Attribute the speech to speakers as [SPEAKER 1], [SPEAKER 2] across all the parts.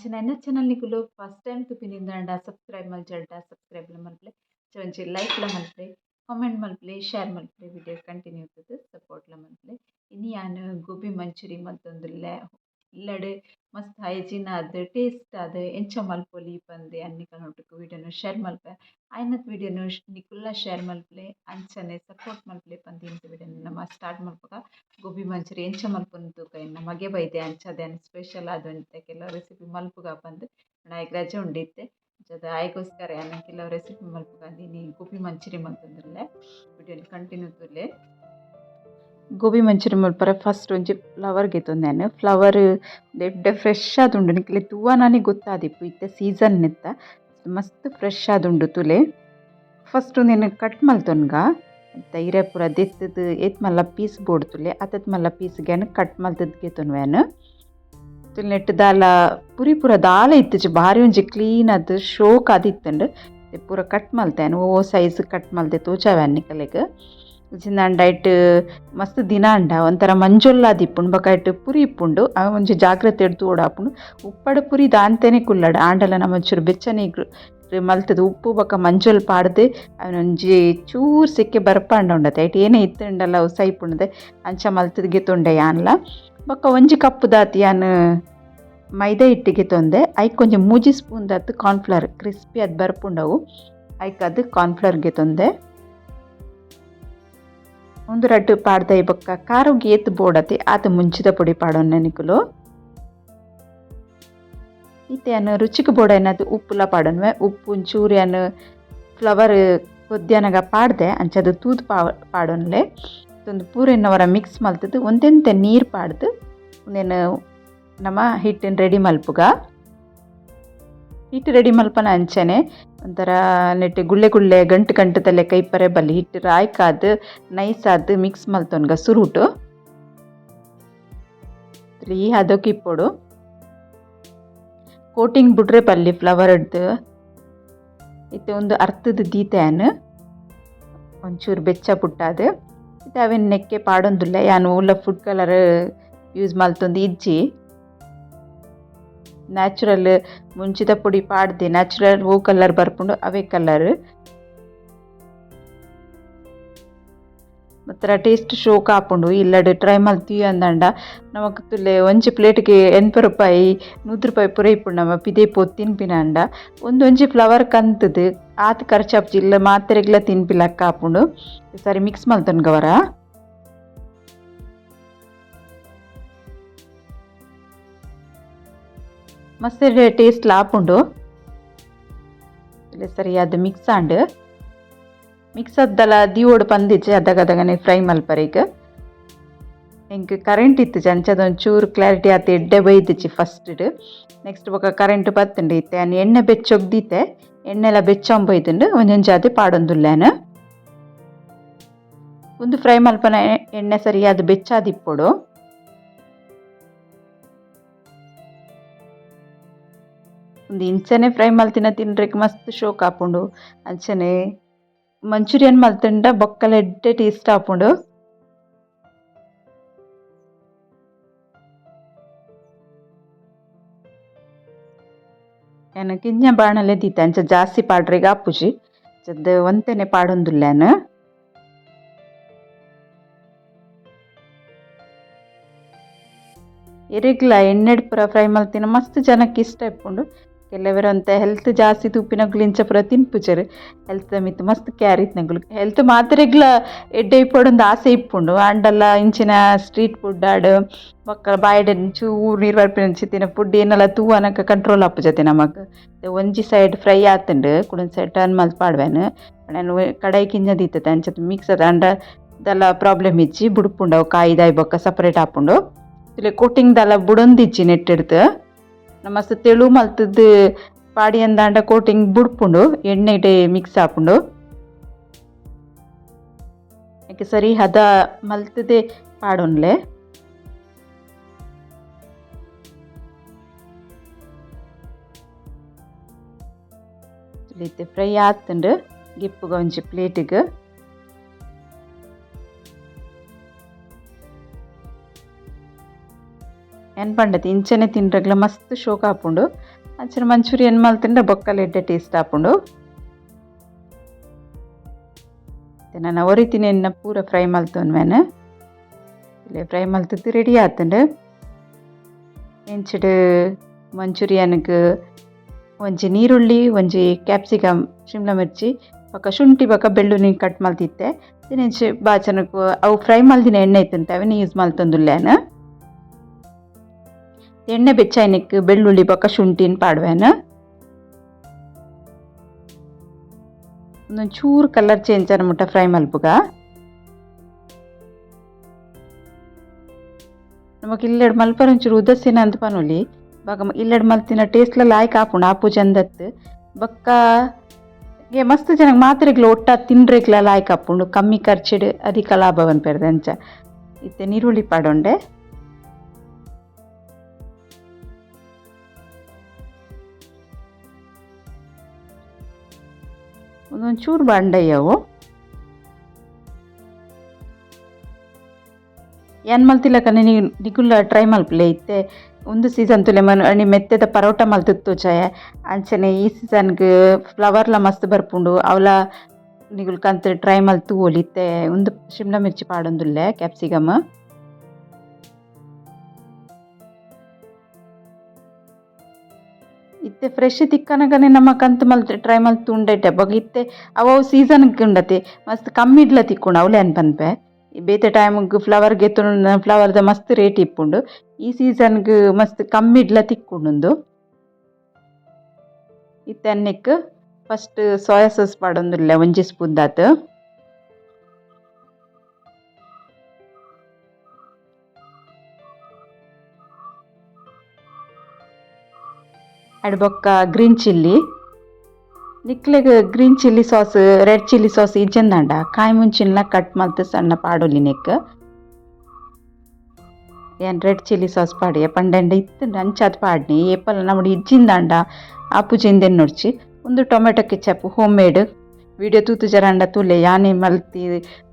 [SPEAKER 1] ಅಂಚನೆ ಎನ್ನ ಚಾನಲ್ ನಿಕುಲು ಫಸ್ಟ್ ಟೈಮ್ ತುಪಿನಿಂದಾಂಡ ಸಬ್ಸ್ಕ್ರೈಬ್ ಮಲ್ಚಲ್ಡ ಸಬ್ಸ್ಕ್ರೈಬ್ಲ ಮಲ್ಪಲೆ ಒಂಚಿ ಲೈಕ್ಲ ಮಲ್ಪಲೆ ಕಾಮೆಂಟ್ ಮಲ್ಪಲೆ ಶೇರ್ ಮಲ್ಪಲೆ ವಿಡಿಯೋ ಕಂಟಿನ್ಯೂ ಇರ್ತದೆ ಸಪೋರ್ಟ್ಲ ಮಲ್ಪಲೆ ಇನ್ನು ಯಾನು ಗೋಬಿ ಮಂಚೂರಿ ಮಲ್ತೊಂದುಲ್ಲೆ ಇಲ್ಲಡ್ ಮಸ್ತ್ ಹೈಜೀನ್ ಆದ್ ಟೇಸ್ಟ್ ಆದ್ ಎಂಚ ಮಲ್ಪೊಲಿ ಪಂದೆ ಅನ್ನಿಕಲ್ನ ಒಟ್ಟುಗು ವಿಡಿಯೋನು ಶೇರ್ ಮಲ್ಪೆ. ಆಯ್ನತ್ ವಿಡಿಯೋನು ನಿಕುಲ್ಲ ಶೇರ್ ಮಲ್ಪಲೆ ಅಂಚನೆ ಸಪೋರ್ಟ್ ಮಲ್ಪಲೆ ಪಂದ್ ಇಂತ ವಿಡಿಯೋನು ನಮ್ಮ ಸ್ಟಾರ್ಟ್ ಮಲ್ಪಗ ಗೋಬಿ ಮಂಚೂರಿ ಎಂಚ ಮಲ್ಪುಂದು ತೂಕ ಇನ್ನು ಮಗೆ ಬೈದೆ ಅಂಚದೇನು ಸ್ಪೆಷಲ್ ಆದ್ ಅಂತೆ ಕೆಲವು ರೆಸಿಪಿ ಮಲ್ಪುಗ ಪಂದ್ ನಾಯಕ್ ರಜೆ ಉಂಡಿತ್ತೆ. ಜೊತೆ ಆಯ್ಗೋಸ್ಕರ ಯಾನ ಕೆಲವು ರೆಸಿಪಿ ಮಲ್ಪುಗ ಗೋಬಿ ಮಂಚೂರಿ ಮಲ್ತೊಂದುಲ್ಲೆ ವಿಡಿಯೋನು ಕಂಟಿನ್ಯೂ ತುಲೆ ಗೋಬಿ ಮಂಚೂರಿ ಮಲ್ಪರೆ ಫಸ್ಟ್ ಒಂಜಿ ಫ್ಲವರ್ ನಾನು. ಫ್ಲವರ್ ಎಡ್ಡೆ ಫ್ರೆಶ್ ಆದುಂಡು. ನಿಕ್ಲೆ ತೂವನಾನೆ ಗೊತ್ತಾದಿಪ್ಪು. ಇತ್ತೆ ಸೀಸನ್ ನಿತ್ತ. ಮಸ್ತ್ ಫ್ರೆಶ್ ಆದುಂಡು ತುಲೆ. ಫಸ್ಟ್ ಉಂದೆನ್ ಕಟ್ ಮಲ್ತೊನ್ಗ. ಇರೆ ಪೂರ ಏತ್ ಮಲ್ಲ ಪೀಸ್ ಬೋಡು ತುಲೆ. ಅತತ್ ಮಲ್ಲ ಪೀಸ್ಗೆನ್ ಕಟ್ ಮಲ್ತದ್ ಗೆತ್ತೊನ್ವೆನ್ ತುಲ್ ನೆಟ್ ದಾಲ ಪುರಿ ಪೂರ ದಾಲ ಇತ್ತಿಜಿ ಬಾರಿ ಒಂಜಿ ಕ್ಲೀನ್ ಆದ್ ಶೋಕ್ ಆದಿತ್ತಂಡು. ಪೂರ ಕಟ್ ಮಲ್ತೆನ್ ಓ ಸೈಜ್ ಕಟ್ ಮಲ್ದೆ ತೋಜಾವೆನ್ ನಿಕಲೆಗ್ ಐಟ್ ಮಸ್ತ್ ದಿನ ಅಂಡ. ಒಂಥರ ಮಂಜೊಲ್ಲಾದಿಪ್ಪುಂಡು ಬೊಕ ಐಟ್ ಪುರಿ ಇಪ್ಪುಂಡು ಅವ ಒಂಜಿ ಜಾಗ್ರತೆ ಎಡ್ದು ಓಡಾಪುಂಡು ಉಪ್ಪಡ ಪುರಿ ದಾಂತೆನೆ ಕುಲ್ಲಡ. ಆಂಡಲ ನಮ ಒಂಚೂರು ಬೆಚ್ಚನೆ ಮಲ್ತದ. ಉಪ್ಪು ಬೊಕ ಮಂಜೊಲ್ ಪಾಡ್ದ್ ಅವನೊಂಜಿ ಚೂರು ಸಿಕ್ಕೆ ಬರ್ಪಾಂಡ ಉಂಡತೆ. ಐಟ್ ಏನೇ ಇತ್ತುಂಡಲ ಅವು ಅಂಚ ಮಲ್ತದ್ ತೊಂಡೆ ಯಾನ್ಲ. ಬೊಕ ಒಂಜಿ ಕಪ್ಪು ದಾತಿ ಯಾನ್ ಮೈದಾ ಹಿಟ್ಟಿಗೆ ತೊಂದೆ. ಐಕ್ ಒಂಜಿ ಮೂಜಿ ಸ್ಪೂನ್ ದತ್ತು ಕಾರ್ನ್ಫ್ಲವರ್ ಕ್ರಿಸ್ಪಿ ಅದು ಬರ್ಪುಂಡವು ಐಕ್ ಅದ್ ಕಾರ್ನ್ಫ್ಲವರ್ಗೆ ತೊಂದೆ. ಒಂದು ರಡ್ಡು ಪಾಡ್ದ ಬೊಕ್ಕ కారు గీత ಬೋಡತೆ, ಆತ ಮುಂಚಿದ ಪೊಡಿ ಪಾಡೋ ನಿಕುಲು ಇತ್ತೆ ಅನ್ನು ರುಚಿಗೆ ಬೋಡ ಏನದು ಉಪ್ಪುಲ ಪಾಡೊನ್ವೆ. ಉಪ್ಪು ಅನ್ನು ಫ್ಲವರ್ ಕೊದ್ಯನಗ ಪಾಡ್ದೆ, ಅಂಚದು ತೂದು ಪಾ, ಪಾಡೋನ್ಲೆ. ಒಂದು ಪೂರೆನ್ನವರ ಮಿಕ್ಸ್ ಮಲ್ತದ್ದು ಒಂದೆಂತೆ ನೀರು ಪಾಡ್ದು ಒಂದೇನು ನಮ್ಮ ಹಿಟ್ಟಿನ ರೆಡಿ ಮಲ್ಪುಗ. ಹಿಟ್ಟು ರೆಡಿ ಮಲ್ಪನ ಅಂಚೆನೆ. ಒಂಥರ ನೆಟ್ಟೆ ಗುಳ್ಳೆ ಗುಳ್ಳೆ ಗಂಟು ಗಂಟದಲ್ಲೇ ಕೈಪರೆ ಬಲ್ಲಿ ಹಿಟ್ಟು ರಾಯ್ಕಾದ ನೈಸ್ ಆದ್ ಮಿಕ್ಸ್ ಮಲ್ತೊನ್ಗ ಸುರುಟು ಈ ಅದಕ್ಕೆ ಇಪ್ಪೋಡು. ಕೋಟಿಂಗ್ ಬಿಡ್ರೆ ಬಲ್ಲಿ ಫ್ಲವರ್ಡ್ದು ಇತ್ತೆ ಒಂದು ಅರ್ಥದ ದೀತೆಯನ್. ಒಂಚೂರು ಬೆಚ್ಚ ಪುಟ್ಟಾದ್. ಇತ್ತೆ ಅವೇನು ನೆಕ್ಕೆ ಪಾಡೊಂದುಲ್ಲ, ಯಾನು ಉಲ್ಲ ಫುಡ್ ಕಲರ್ ಯೂಸ್ ಮಲ್ತೊಂದು ಇಜ್ಜಿ. ನ್ಯಾಚುರಲ್ ಮುಂಚಿದ ಪುಡಿ ಪಾಡ್ದೆ ನ್ಯಾಚುರಲ್ ಹೂ ಕಲರ್ ಬರ್ಪುಂಡು ಅವೇ ಕಲರ್ ಮಾತ್ರ ಟೇಸ್ಟ್ ಶೋಕ್ ಆಪುಂಡು ಇಲ್ಲಡೆ ಟ್ರೈ ಮಲ್ತೀವಿ ಅಂದಂಡ. ನಮಕ್ ತುಲೆ ಒಂಜಿ ಪ್ಲೇಟ್ಗೆ ಎನ್ಪು ರೂಪಾಯಿ ನೂರು ರೂಪಾಯಿ ಪೂರ ಇಪ್ಪುಂಡು ನಮ ಪಿದೆ ಪೋತ್ ತಿನ್ಪಿನಂಡ ಒಂದು ಒಂಜಿ ಫ್ಲವರ್ ಕಂತದು, ಆತ್ ಖರ್ಚಾಪ್ಜಿ ಇಲ್ಲ ಮಾತ್ರೆಗ್ಲ ತಿನ್ಪಿಲಕ್ಕ ಆಪುಂಡು ಸರಿ ಮಿಕ್ಸ್ ಮಲ್ತೊನ್ಗವರ ಮಸ್ತ್ ಟೇಸ್ಟ್ ಲಾಪುಂಡು ಸರಿ, ಅದು ಮಿಕ್ಸ್ ಆಂಡ್. ಮಿಕ್ಸ್ ಅದ್ದಲ ದಿವೋಡು ಪಂದಿಜ್ಜೆ ಅದಗದಗನೆ ಫ್ರೈ ಮಲ್ಪರೀಗ ಎಂಕ್ ಕರೆಂಟ್ ಇತ್ತು ಅಂಚದ ಚೂರು ಕ್ಲಾರಿಟಿ ಆತ, ಎಡ್ಡೆ ಬೈದಿಚ್ಚಿ ಫಸ್ಟ್ ನೆಕ್ಸ್ಟ್ ಬೊಕ ಕರೆಂಟ್ ಬತ್ತುಂಡು ಇತ್ತೆ. ಅನ್ ಎಣ್ಣೆ ಬೆಚ್ಚೊಗ್ದಿತ್ತೆ. ಎಣ್ಣೆಲ ಬೆಚ್ಚೊಂಬೊಯ್ದುಂಡು ಒಂಜೊಂಜಿ ಅದು ಪಾಡೊಂದುಲ್ಲೇನು. ಒಂದು ಫ್ರೈ ಮಲ್ಪನ ಎಣ್ಣೆ ಸರಿಯಾದ ಬೆಚ್ಚಾದಿಪ್ಪೊಡು ಒಂದು ಇಂಚನೆ ಫ್ರೈ ಮಲ್ತಿನ ತಿನ್ರೆಗ್ ಮಸ್ತ್ ಶೋಕ್ ಆಪುಂಡು ಅಂಚನೆ ಮಂಚೂರಿಯನ್ ಮಲ್ತುಂಡ ಬೊಕ್ಕಲ ಎಡ್ಡೆ ಟೇಸ್ಟ್ ಆಪುಂಡು ಏನು ಕಿಂಜ ಬಾಣಲೆ ದೀತೆ ಅಂಚ ಜಾಸ್ತಿ ಪಾಡ್ರೆಗ್ ಆಪುಜಿ ಅಂಚದ ಒಂತೆನೆ ಪಾಡೊಂದುಲ್ಲೇನು ಎರೆಗ್ಲ ಎಣ್ಣೆಡ್ ಪೂರ ಫ್ರೈ ಮಲ್ತಿನ ಮಸ್ತ್ ಜನಕ್ಕೆ ಇಷ್ಟ ಇಪ್ಪುಂಡು ಕೆಲವೆರು ಅಂತ ಹೆಲ್ತ್ ಜಾಸ್ತಿ ತುಪ್ಪಿನ ಇಂಚ ಪೂರ ತಿನ್ಪುಜರ್ ಹೆಲ್ತ್ ಮಿತ್ ಮಸ್ತ್ ಕ್ಯಾರಿ ಇತ್ನಗುಲು ಹೆಲ್ತ್ ಮಾತ್ರೆಗ್ಲ ಎಡ್ಡೆ ಇಪ್ಪೊಡೊಂದು ಆಸೆ ಇಪ್ಪುಂಡು. ಆಂಡಲ್ಲ ಇಂಚಿನ ಸ್ಟ್ರೀಟ್ ಫುಡ್ ಆಡ್ ಬೊಕ್ಕ ಬಾಯ್ಡ್ ಊರು ನೀರು ಬರ್ಪಿನ ತಿನ್ನ ಫುಡ್ ಏನೆಲ್ಲ ತೂವನಕ ಕಂಟ್ರೋಲ್ ಆಪುಜತೆ ನಮಕ್ ಒಂಜಿ ಸೈಡ್ ಫ್ರೈ ಆತುಂಡು, ಕುಡೊಂದು ಸೈಡ್ ಟರ್ನ್ ಮಲ್ ಪಾಡ್ವೆನ್ ನಾನು ಕಡಾಯಿ ಕಿಂಜ ಅಂಚತ್ ಅಂಚ ಮಿಕ್ಸ್ ಅದ ಅಂಡ ದಲ್ಲ ಪ್ರಾಬ್ಲಮ್ ಇಜ್ಜಿ ಬುಡುಪುಂಡು ಕಾಯಿದಾಯ್ ಬೊಕ್ಕ ಸಪ್ರೇಟ್ ಆಪುಂಡು. ಇಲ್ಲಿ ಕೋಟಿಂಗ್ ದಲ ಬುಡೊಂದಿಜ್ಜಿ ನೆಟ್ಟೆಡ್ದು ಮಸ್ತ್ ತೆಳು ಮಲ್ತದ್ದು ಪಾಡಿ ಅಂದಾಂಡ ಕೋಟಿಂಗ್ ಬುಡ್ಪುಂಡು ಎಣ್ಣೆಡೆ ಮಿಕ್ಸ್ ಆಪುಂಡು ಯಾಕೆ ಸರಿ ಹದ ಮಲ್ತದೆ ಪಾಡೊನ್ಲೆ ಫ್ರೈ ಆತುಂಡು ಗಿಪ್ಪುಗ ಒಂಜಿ ಪ್ಲೇಟಿಗ್ ಏನು ಪಂಡತಿ? ಇಂಚನೆ ತಿನ್ರಗ್ಲ ಮಸ್ತ್ ಶೋಕ ಆಪುಂಡು. ಅಂಚನೆ ಮಂಚೂರಿಯನ್ ಮಲ್ತಿಂಡ್ರೆ ಬೊಕ್ಕಲ್ ಎಡ್ಡೆ ಟೇಸ್ಟ್ ಆಪುಂಡು. ನಾನು ಒರಿತೀನಿ ಎನ್ನ ಪೂರ ಫ್ರೈ ಮಲ್ತೊನ್ ಮೇನ ಇಲ್ಲೇ ಫ್ರೈ ಮಲ್ತದ್ದು ರೆಡಿ ಆತುಂಡು. ಎಂಚಿಡು ಮಂಚೂರಿಯನ್ಗ್ ಒಂಜಿ ನೀರುಳ್ಳಿ, ಒಂಜಿ ಕ್ಯಾಪ್ಸಿಕಮ್ ಶಿಮ್ಲಾ ಮಿರ್ಚಿ ಬೊಕ ಶುಂಠಿ ಬೊಕ ಬೆಳ್ಳುಳ್ಳಿ ಕಟ್ ಮಲ್ತಿತ್ತೆ ದಿನೆಂಚಿ ಬಾಚನಕ್ ಅವು ಫ್ರೈ ಮಲ್ದಿನ ಎಣ್ಣೆ ಇತ್ತಂತೆ ಅವನ್ನ ಯೂಸ್ ಮಲ್ತೊಂದುಲ್ಲೇನ ಎಣ್ಣೆ ಬೆಚ್ಚಾಯ್ನಿಕ್ ಬೆಳ್ಳುಳ್ಳಿ ಬೊಕ ಶುಂಠಿನ್ ಪಾಡ್ವೇನ. ಒಂದೊಂದು ಚೂರು ಕಲರ್ ಚೇಂಜ್ ಅನ್ಬಿಟ್ಟ ಫ್ರೈ ಮಲ್ಪುಗ. ನಮಕ್ ಇಲ್ಲೆಡ್ ಮಲ್ಪರ ಒಂಚೂರು ಉದಸ್ಸಿನ ಅಂತ ಪನುಲಿ. ಬಾಗ ಇಲ್ಲೆಡ್ ಮಲ್ತಿನ ಟೇಸ್ಟ್ಲ ಲಾಯ್ಕ್ ಆಪುಂಡು ಆಪು ಜಂದತ್ ಬೊಕ್ಕ ಗೆ ಮಸ್ತ್ ಜನಕ್ ಮಾತ್ರೆಗ್ಲ ಒಟ್ಟ ತಿನ್ರೆಗ್ಲ ಲಾಯ್ಕ್ ಆಪುಂಡು ಕಮ್ಮಿ ಖರ್ಚಿಡ್ ಅಧಿಕ ಲಾಭ ಪನ್ಪೆರ್ದೆ ಅಂಚ. ಇತ್ತೆ ನೀರುಳ್ಳಿ ಪಾಡೊಂಡೆ. ಒಂದೊಂದು ಚೂರು ಬಾಂಡಯ್ಯವು ಏನ್ ಮಲ್ತಿಲ್ಲಕನೆ ನೀವು ನಿಗುಲ್ಲ ಟ್ರೈ ಮಲ್ಪಲೆ ಇತ್ತೆ ಒಂದು ಸೀಸನ್ ತುಲೆ ಮನ್ ಅಣಿ ಮೆತ್ತೆದ ಪರೋಟ ಮಲ್ತಿತ್ತು ಚಾಯ ಅಂಚನೆ ಈ ಸೀಸನ್ಗ್ ಫ್ಲವರ್ಲ ಮಸ್ತ್ ಬರ್ಪುಂಡು, ಅವಲ ನಿಗುಲ್ ಕಂತ್ ಟ್ರೈ ಮಲ್ತು ಒಲಿತ್ತೆ. ಒಂದು ಶಿಮ್ಲಾ ಮಿರ್ಚಿ ಪಾಡೊಂದುಲ್ಲೆ ಕ್ಯಾಪ್ಸಿಕಮ್ ಇತ್ತೆ ಫ್ರೆಶ್ ತಿಕ್ಕನಗನೆ ನಮ್ಮ ಕಂತು ಮಲ್ ಟ್ರೈ ಮಲ್ ತುಂಡೈಟೆ ಬೊಗ ಇತ್ತೆ ಅವು ಸೀಸನ್ಗ್ ಉಂಡತೆ. ಮಸ್ತ್ ಕಮ್ಮಿ ಇಡ್ಲ ತಿಕ್ಕೊಂಡು ಅವಳೆ ಅನ್ ಪನ್ಪೆ. ಬೇತೆ ಟೈಮ್ಗ್ ಫ್ಲವರ್ ಗೆತ್ತು ಫ್ಲವರ್ದ ಮಸ್ತ್ ರೇಟ್ ಇಪ್ಪುಂಡು. ಈ ಸೀಸನ್ಗೆ ಮಸ್ತ್ ಕಮ್ಮಿ ಇಡ್ಲ ತಿಕ್ಕುಂಡು ಇತ್ತೆ ಫಸ್ಟ್ ಸೋಯಾ ಸಾಸ್ ಪಾಡೊಂದುಲ್ಲ, ಒಂಜಿ ಸ್ಪೂನ್ ದಾತ್. ಅಡ್ ಬೊಕ್ಕ ಗ್ರೀನ್ ಚಿಲ್ಲಿ ನಿಕ್ಲೆಗ್ green chilli sauce red chilli sauce ಇಜ್ಜಂದಾಂಡ ಕಾಯಿ ಮುಂಚಿನ ಕಟ್ ಮಲ್ತ್ ಸಣ್ಣ ಪಾಡೊಲಿ ನೆಕ್. ಏನ್ ರೆಡ್ ಚಿಲ್ಲಿ ಸಾಸ್ ಪಾಡಿ ಪಂಡೆಂಡ ಇತ್ತು ಅಂಚಾದ್ ಪಾಡ್ನಿ. ಏಪಲ್ಲ ನಮ್ಮಡು ಇಜ್ಜಿಂದಾಂಡ ಆಪು ಜೆಂದೆನ್ ನೋಡ್ಚಿ. ಒಂದು tomato ketchup home made video ತೂತು ಜರಾಂಡ ತುಲೆ. ಯಾನೇ ಮಲ್ತಿ,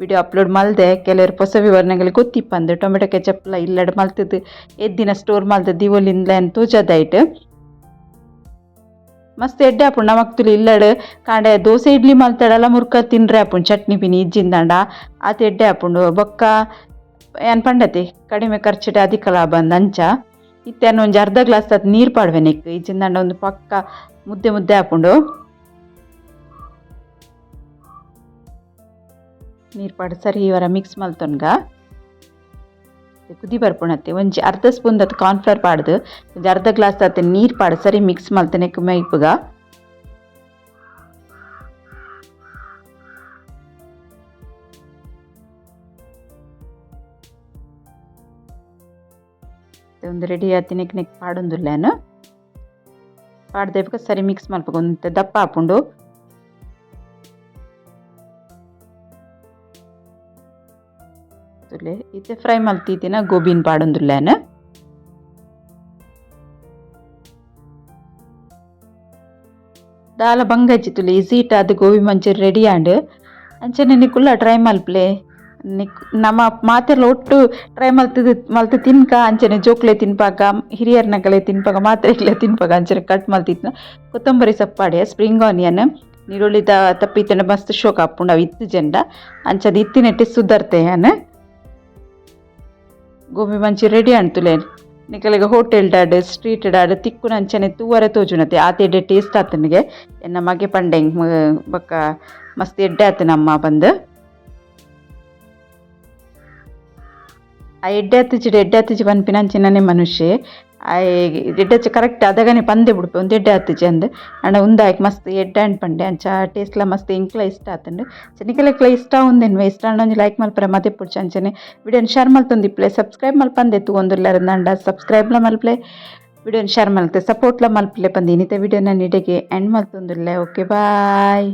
[SPEAKER 1] ವಿಡಿಯೋ ಅಪ್ಲೋಡ್ ಮಲ್ದೆ. ಕೆಲವರು ಹೊಸ ವಿವರಣೆಗಳು ಗೊತ್ತಿಪ್ಪಂದು. ಟೊಮೆಟೊ ಕೆಚಪ್ಲ ಇಲ್ಲಡ್ ಮಲ್ತದ್ದು ಎದ್ದಿನ ಸ್ಟೋರ್ ಮಲ್ದ ತೋಜದ ತೋಜದೈಟ್ ಮಸ್ತ್ ಎಡ್ಡೆ ಆಪುಂಡು ನಮಕ್ ತುಲು ಇಲ್ಲಡ್. ಕಾಂಡೆ ದೋಸೆ ಇಡ್ಲಿ ಮಲ್ತಾಡಲ್ಲ ಮುರ್ಕ ತಿನ್ರೆ ಆಪುಂಡು ಚಟ್ನಿ ಪಿನಿ ಇಜ್ಜಿಂದಾಂಡ. ಆತ ಎಡ್ಡೆ ಆಪುಂಡು ಬೊಕ್ಕ ಏನ್ ಪಂಡತಿ? ಕಡಿಮೆ ಖರ್ಚಿಟ್ಟೆ ಅಧಿಕ ಲಾಭ ಅಂಚ ಇತ್ತೇನು ಒಂಜಿ ಅರ್ಧ ಗ್ಲಾಸ್ ಅದ್ ನೀರು ಪಾಡ್ವೆ ನೆಕ್. ಇಜ್ಜಿಂದಾಂಡ ಒಂದು ಪಕ್ಕ ಮುದ್ದೆ ಮುದ್ದೆ ಆಪುಂಡು ನೀರು ಪಾಡು ಸರಿ ಇವರ ಮಿಕ್ಸ್ ಮಲ್ತೊನ್ಗ. ಕುದಿ ಬರ್ಪುಣತ್ತೆ. ಒಂಜಿ ಅರ್ಧ ಸ್ಪೂನ್ ದತ್ ಕಾರ್ನ್ಫ್ಲವರ್ ಪಾಡ್ದು, ಒಂಜಿ ಅರ್ಧ ಗ್ಲಾಸ್ ದತ್ ನೀರು ಪಾಡು, ಸರಿ ಮಿಕ್ಸ್ ಮಲ್ತನೆ ಮೈಪುಗ ಒಂದು ರೆಡಿ ಆತಿ ನೆಕ್ ನೆಕ್ ಪಾಡೊಂದುಲ್ಲೇನು. ಪಾಡ್ದೇಬೇಕು ಸರಿ ಮಿಕ್ಸ್ ಮಲ್ಪಗ ಒಂದು ದಪ್ಪ ಹಾಪುಂಡು. ಇತ್ತೆ ಫ್ರೈ ಮಲ್ತಿತ್ತಿನ ಗೋಬಿನ್ ಪಾಡೊಂದುಲ್ಲೇನು? ದಾಲ ಬಂಗಜ್ಜಿ ತುಲೆ ಈಸೀಟ್ ಅದು ಗೋಬಿ ಮಂಚೂರಿ ರೆಡಿ ಆಂಡ್ ಅಂಚನೆ ನಿಕ್ಕುಲ್ಲ ಟ್ರೈ ಮಲ್ಪ್ಲೆ ನಿಕ್, ನಮ್ಮ ಮಾತೆಲ್ಲ ಒಟ್ಟು ಟ್ರೈ ಮಲ್ತದ ಮಲ್ತು ತಿನ್ಕ, ಅಂಚನೆ ಜೋಕ್ಲೆ ತಿನ್ಪಾಕ ಹಿರಿಯರ್ನಕಲೆ ತಿನ್ಪಾಕ ಮಾತ್ರೆಗ್ಲೆ ತಿನ್ಪಾಕ ಅಂಚನೆ ಕಟ್ ಮಲ್ತಿತ್ತು ಕೊತ್ತಂಬರಿ ಸಪ್ಪಾಡೆ ಸ್ಪ್ರಿಂಗ್ ಆನಿಯನ್ ನೀರುಳ್ಳಿದ ತಪ್ಪಿತ್ತನ ಮಸ್ತ್ ಶೋಕ ಅಪ್ಪುಂಡ ಇತ್ತು ಜೆಂಡ. ಅಂಚದ ಇತ್ತಿನೆಟ್ಟೆ ಸುಧರ್ತೆಯನ್ ಗೋಬಿ ಮಂಚೂರಿ ರೆಡಿ ಅಂತುಲೇನ್ ನಿಕಲೆಗ ಹೋಟೆಲ್ ಡಾಡ್ ಸ್ಟ್ರೀಟ್ ಡಾಡ್ ತಿಕ್ಕು ನಂಚನೆ ತೂವರೆ ತೋಜುನತೆ ಆತ ಎಡ್ಡೆ ಟೇಸ್ಟ್ ಆತನಿಗೆ ಎನ್ನ ಮಗೆ ಪಂಡೆಂಗ್ ಬೊಕ್ಕ ಮಸ್ತ್ ಎಡ್ಡೆ ಆತ ನಮ್ಮ ಬಂದು. ಆ ಎಡ್ಡೆ ಹತ್ತಿಜಿಡ್ ಎಡ್ಡೆ ಹತ್ತಿಜಿ ಪನ್ಪಿನಂಚಿನನೆ ಮನುಷ್ಯೆ. ಆ ಎಡ್ಡೆ ಕರೆಕ್ಟ್ ಅದಗನೆ ಪಂದೆ ಬಿಡ್ಪೆ ಒಂದು ಎಡ್ಡೆ ಹತ್ತಿಜಿ ಅಂದ್ ಅಂಡ ಉಂದಾಯ್ಕ್ ಮಸ್ತ್ ಎಡ್ಡೆ ಅಂಡ್ ಪಂಡೆ ಅಂಚ ಟೇಸ್ಟ್ಲ ಮಸ್ತ್ ಇಂಕ್ಲ ಇಷ್ಟ ಆತಂಡು ಚನಿಕಲೆಕ್ಲ ಇಷ್ಟ ಒಂದೆನ್ವೆ ಇಷ್ಟ ಅಂಡೊಂಜಿ ಲೈಕ್ ಮಲ್ಪರೆ ಮತ್ತೆ ಪುಡ್ಚ ಅಂಚನೆ ವಿಡಿಯೋನ ಶೇರ್ ಮಲ್ತೊಂದಿಪ್ಲೆ ಸಬ್ಸ್ಕ್ರೈಬ್ ಮಲ್ಪಂದೆ ತೂವೊಂದುಲ್ಲೆರಂದಂಡ ಸಬ್ಸ್ಕ್ರೈಬ್ಲ ಮಲ್ಪ್ಲೆ ವಿಡಿಯೋನ ಶೇರ್ ಮಲ್ತೆ ಸಪೋರ್ಟ್ಲ ಮಲ್ಪ್ಲೆ ಪಂದು ಇನಿತ ವಿಡಿಯೋನ ನಿಡೆಗೆ ಎಂಡ್ ಮಲ್ತೊಂದುಲ್ಲೆ ಓಕೆ ಬಾಯ್